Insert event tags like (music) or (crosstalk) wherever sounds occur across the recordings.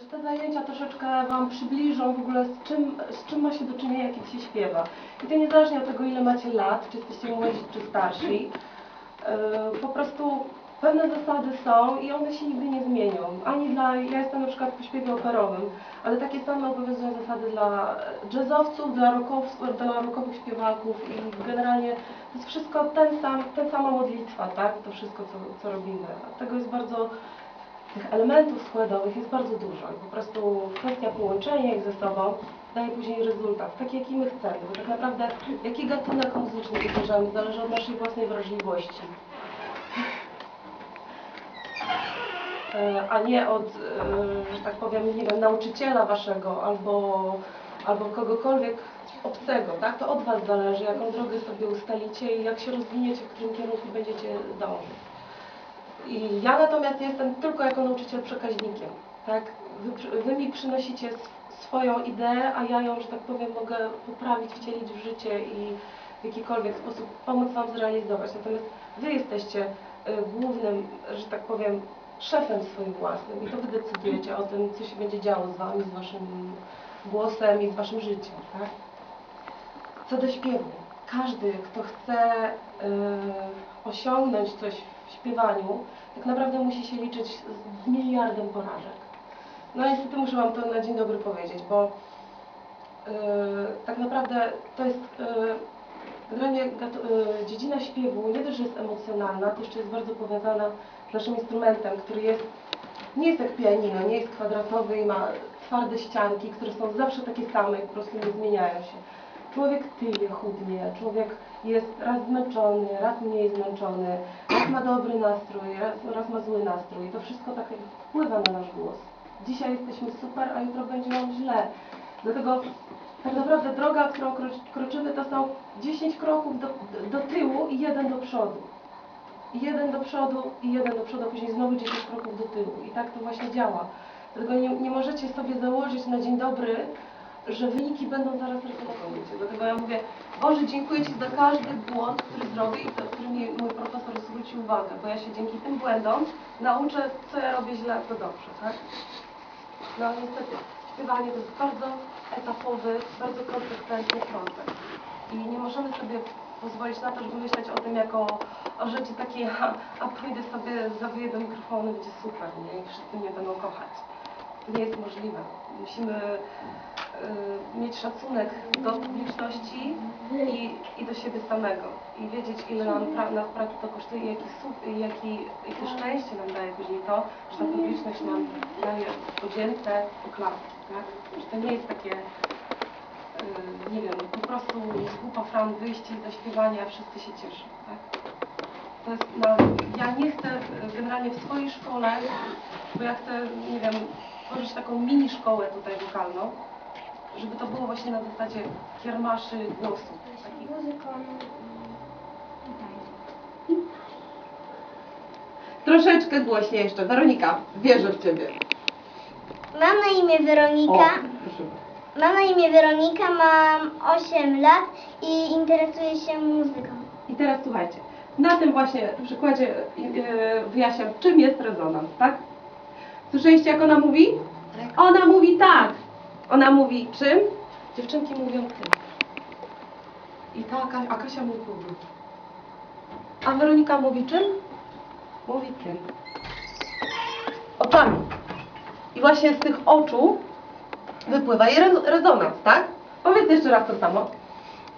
że te zajęcia troszeczkę Wam przybliżą w ogóle z czym, z czym ma się do czynienia, kiedy się śpiewa. I to niezależnie od tego, ile macie lat, czy jesteście młodzi, czy starsi. Yy, Po prostu pewne zasady są i one się nigdy nie zmienią. Ani dla, ja jestem na przykład po śpiewie operowym, ale takie same obowiązują zasady dla jazzowców, dla, rocków, dla rockowych śpiewaków i generalnie to jest wszystko ten sam, ten sama modlitwa, tak? To wszystko, co, co robimy. Tego jest bardzo, tych elementów składowych jest bardzo dużo i po prostu kwestia połączenia ich ze sobą daje później rezultat, taki jaki my chcemy, bo tak naprawdę jaki gatunek muzyczny wybierzemy zależy od naszej własnej wrażliwości. E, a nie od, e, że tak powiem, nie wiem, nauczyciela waszego albo, albo kogokolwiek obcego, tak? To od was zależy, jaką drogę sobie ustalicie i jak się rozwiniecie, w którym kierunku będziecie dążyć. I ja natomiast jestem tylko jako nauczyciel przekaźnikiem, tak? Wy, wy mi przynosicie swoją ideę, a ja ją, że tak powiem, mogę poprawić, wcielić w życie i w jakikolwiek sposób pomóc wam zrealizować. Natomiast wy jesteście y, głównym, że tak powiem, szefem swoim własnym i to wy decydujecie o tym, co się będzie działo z wami, z waszym głosem i z waszym życiem, tak? Co do śpiewu. Każdy, kto chce y, osiągnąć coś w śpiewaniu, tak naprawdę musi się liczyć z, miliardem porażek. No niestety muszę Wam to na dzień dobry powiedzieć, bo y, tak naprawdę to jest y, generalnie gatu- y, dziedzina śpiewu nie że jest emocjonalna, to jeszcze jest bardzo powiązana z naszym instrumentem, który jest, nie jest jak pianino, nie jest kwadratowy i ma twarde ścianki, które są zawsze takie same i po prostu nie zmieniają się. Człowiek tyje, chudnie, człowiek jest raz zmęczony, raz mniej zmęczony, raz ma dobry nastrój, raz, raz ma zły nastrój. To wszystko tak wpływa na nasz głos. Dzisiaj jesteśmy super, a jutro będzie nam źle. Dlatego tak naprawdę droga, którą kro- kroczymy, to są 10 kroków do, do tyłu i jeden do przodu. I jeden do przodu i jeden do przodu, a później znowu 10 kroków do tyłu. I tak to właśnie działa. Dlatego nie, nie możecie sobie założyć na dzień dobry, że wyniki będą zaraz rewelacyjne. Dlatego ja mówię, Boże, dziękuję Ci za każdy błąd, który zrobię i za który mi mój profesor zwrócił uwagę, bo ja się dzięki tym błędom nauczę, co ja robię źle, co dobrze, tak? No niestety, śpiewanie to jest bardzo etapowy, bardzo konsekwentny proces. I nie możemy sobie pozwolić na to, żeby myśleć o tym jako o rzeczy takiej, (laughs) a, a pójdę sobie, zawyję do mikrofonu, będzie super, nie? I wszyscy mnie będą kochać. To nie jest możliwe. Musimy mieć szacunek do publiczności i, i do siebie samego. I wiedzieć, ile nam pra, nas pracy to kosztuje i jaki, jaki, jakie szczęście nam daje później to, że ta publiczność nam daje podzięce, oklaski, tak? Że to nie jest takie, y, nie wiem, po prostu głupa fran wyjście i zaśpiewanie, a wszyscy się cieszą, tak? To jest ja nie chcę y, generalnie w swojej szkole, bo ja chcę, nie wiem, tworzyć taką mini szkołę tutaj wokalną, żeby to było właśnie na zasadzie kiermaszy głosu. Takich. muzyką Troszeczkę głośniej jeszcze. Weronika, wierzę w Ciebie. Mam na imię Weronika. proszę. Mam na imię Weronika, mam 8 lat i interesuję się muzyką. I teraz słuchajcie, na tym właśnie przykładzie yy, wyjaśniam, czym jest rezonans, tak? Słyszeliście, jak ona mówi? Ona mówi tak. Ona mówi czym? Dziewczynki mówią tym. I ta Kasia, a Kasia mówi tym. A Weronika mówi czym? Mówi tym. Oczami. I właśnie z tych oczu wypływa jej re- rezonans, tak? Powiedz jeszcze raz to samo.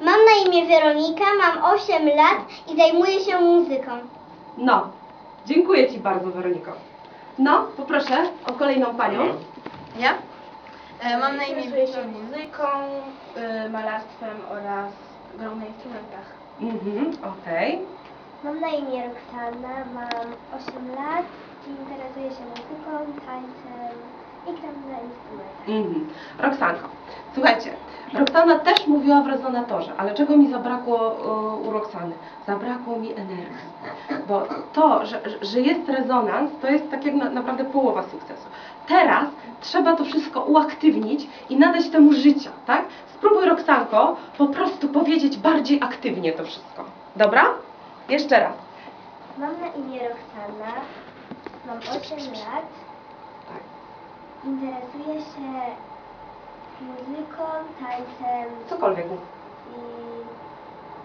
Mam na imię Weronika, mam 8 lat i zajmuję się muzyką. No, dziękuję Ci bardzo, Weroniko. No, poproszę o kolejną panią. Ja? E, mam na imię Interesuję się Wiktoria. muzyką, y, malarstwem oraz grą na instrumentach. Mhm, okej. Mam na imię Roxana, mam 8 lat i interesuję się muzyką, tańcem i gram na instrumentach. Mhm. Roxanko, słuchajcie, Roxana też mówiła w rezonatorze, ale czego mi zabrakło y, u Roxany? Zabrakło mi energii. Bo to, że, że jest rezonans, to jest tak jak na, naprawdę połowa sukcesu. Teraz trzeba to wszystko uaktywnić i nadać temu życia, tak? Spróbuj Roxanko po prostu powiedzieć bardziej aktywnie to wszystko. Dobra? Jeszcze raz. Mam na imię Roxana, mam 8 lat Tak. Interesuję się muzyką, tańcem Cokolwiek. i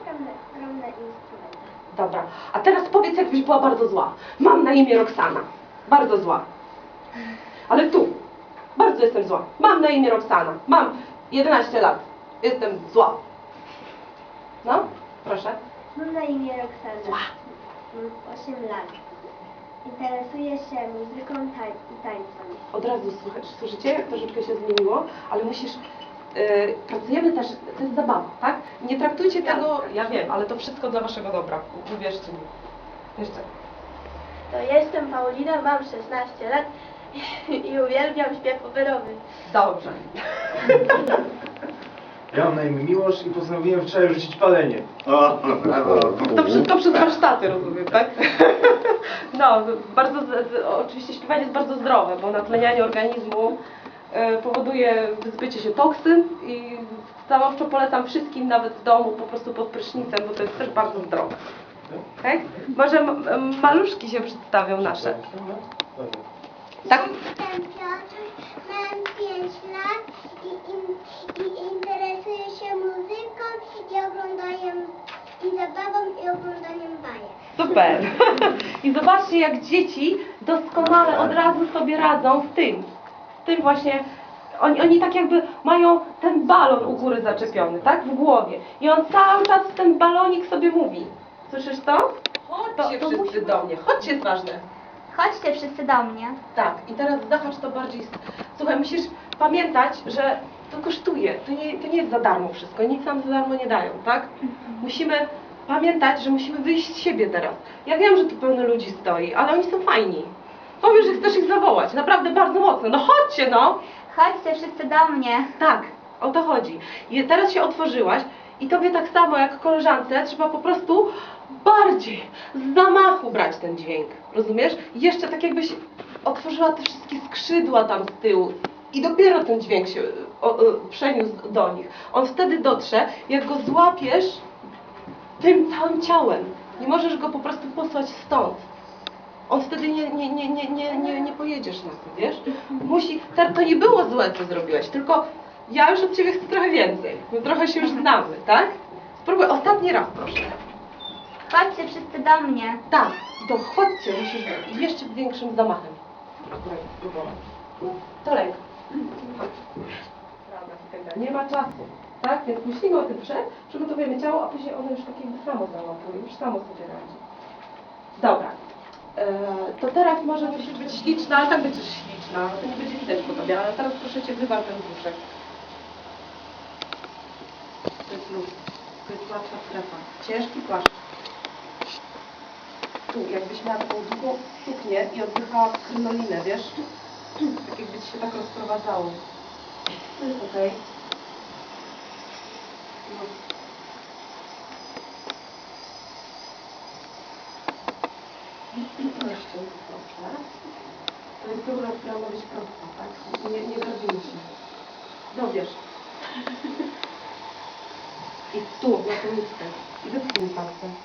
gram na, gram na instrumentach. Dobra. A teraz powiedz, jakbyś była bardzo zła. Mam na imię Roxana. Bardzo zła. Ale tu. Bardzo jestem zła. Mam na imię Roxana. Mam 11 lat. Jestem zła. No, proszę. Mam na imię Roxana. Zła. Mam 8 lat. Interesuję się muzyką tań i tańcem. Od razu słychać, słyszycie, jak troszeczkę się zmieniło, ale musisz. Yy, pracujemy też, to jest zabawa, tak? Nie traktujcie tego, ja wiem, ale to wszystko dla waszego dobra, uwierzcie mi. Jeszcze. To jestem Paulina, mam 16 lat (laughs) i uwielbiam śpiew operowy. Dobrze. Ja mam na imię Miłosz i postanowiłem wczoraj rzucić palenie. O, brawo. To, przy, to przez warsztaty, rozumiem, tak? (laughs) No, bardzo, z- z- oczywiście śpiewanie jest bardzo zdrowe, bo natlenianie organizmu e, powoduje wyzbycie się toksyn i stanowczo polecam wszystkim, nawet w domu, po prostu pod prysznicem, bo to jest też bardzo zdrowe. Tak? Może m- m- maluszki się przedstawią nasze. Tak? Jestem Piotr, mam 5 lat i, i, i interesuję się muzyką i oglądaniem i zabawą i oglądaniem bajek. Super. I zobaczcie, jak dzieci doskonale od razu sobie radzą z tym. Z tym właśnie. Oni, oni tak jakby mają ten balon u góry zaczepiony, tak? W głowie. I on cały czas ten balonik sobie mówi. Słyszysz to? Chodźcie to wszyscy musimy- do mnie. Chodźcie jest ważne. Chodźcie wszyscy do mnie. Tak. I teraz zahacz to bardziej. Słuchaj, musisz pamiętać, że to kosztuje. To nie, to nie jest za darmo wszystko. Nic nam za darmo nie dają, tak? Musimy pamiętać, że musimy wyjść z siebie teraz. Ja wiem, że tu pełno ludzi stoi, ale oni są fajni. Powiesz, że chcesz ich zawołać. Naprawdę bardzo mocno. No chodźcie, no! Chodźcie wszyscy do mnie. Tak, o to chodzi. I teraz się otworzyłaś i tobie tak samo jak koleżance trzeba po prostu bardziej, z zamachu brać ten dźwięk. Rozumiesz? Jeszcze tak jakbyś otworzyła te wszystkie skrzydła tam z tyłu i dopiero ten dźwięk się o, o, przeniósł do nich. On wtedy dotrze, jak go złapiesz tym całym ciałem. Nie możesz go po prostu posłać stąd. On wtedy nie, nie, nie, nie, nie, nie, nie pojedziesz na to, wiesz? Musi, to, nie było złe, co zrobiłaś, tylko ja już od Ciebie chcę trochę więcej. My trochę się już znamy, tak? Spróbuj ostatni raz, proszę. Chodźcie wszyscy do mnie. Tak, i to chodźcie, musisz jeszcze większym zamachem. Spróbuj, spróbować. To lęk. Nie ma czasu, tak? Więc myślimy o tym przed, przygotowujemy ciało, a później ono już tak jakby samo załapuje, już samo sobie radzi. Dobra. E, to teraz może musisz być śliczna, ale tak będziesz śliczna. To nie będzie widać po tobie, ale teraz proszę Cię wywal ten brzuszek. To jest luz. Łatwa strefa. Ciężki płaszcz. Tu, jakbyś miała taką długą suknię i oddychała krynolinę, wiesz? (clears throat) Tak jakby ci się tak rozprowadzało. To jest okej. No. Jeszcze proszę. To jest rura, która ma być prosta, tak? Nie, nie drobimy się. Dobierz. и кто вокруг-то, и вы как-то.